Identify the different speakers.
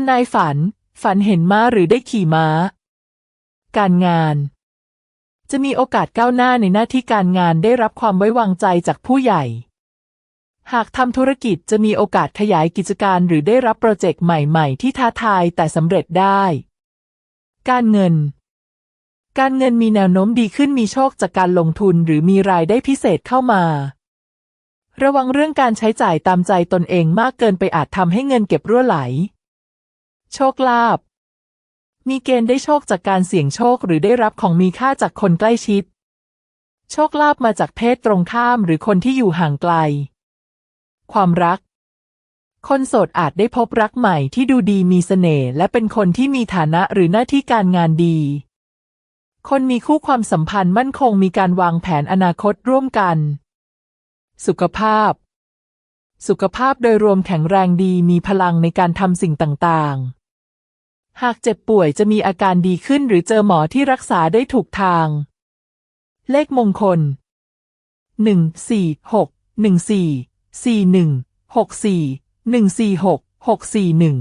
Speaker 1: ำนายฝัน ฝันเห็นม้าหรือได้ขี่ม้า การงาน จะมีโอกาสก้าวหน้าในหน้าที่การงานได้รับความไว้วางใจจากผู้ใหญ่ หากทำธุรกิจจะมีโอกาสขยายกิจการหรือได้รับโปรเจกต์ใหม่ๆ ที่ท้าทายแต่สำเร็จได้ การเงิน การเงินมีแนวโน้มดีขึ้นมีโชคจากการลงทุนหรือมีรายได้พิเศษเข้ามาระวังเรื่องการใช้จ่ายตามใจตนเองมากเกินไปอาจทำให้เงินเก็บรั่วไหล โชคลาภมีเกณฑ์ได้โชคจากการเสี่ยงโชคหรือได้รับของมีค่าจากคนใกล้ชิด โชคลาภมาจากเพศตรงข้ามหรือคนที่อยู่ห่างไกล ความรัก คนโสดอาจได้พบรักใหม่ที่ดูดีมีเสน่ห์และเป็นคนที่มีฐานะหรือหน้าที่การงานดี คนมีคู่ความสัมพันธ์มั่นคงมีการวางแผนอนาคตร่วมกัน สุขภาพ สุขภาพโดยรวมแข็งแรงดีมีพลังในการทำสิ่งต่างๆ หากเจ็บป่วยจะมีอาการดีขึ้นหรือเจอหมอที่รักษาได้ถูกทาง เลขมงคลหนึ่งสี่หกหนึ่งสี่สี่หนึ่งหกสี่หนึ่งสี่หกหกสี่หนึ่ง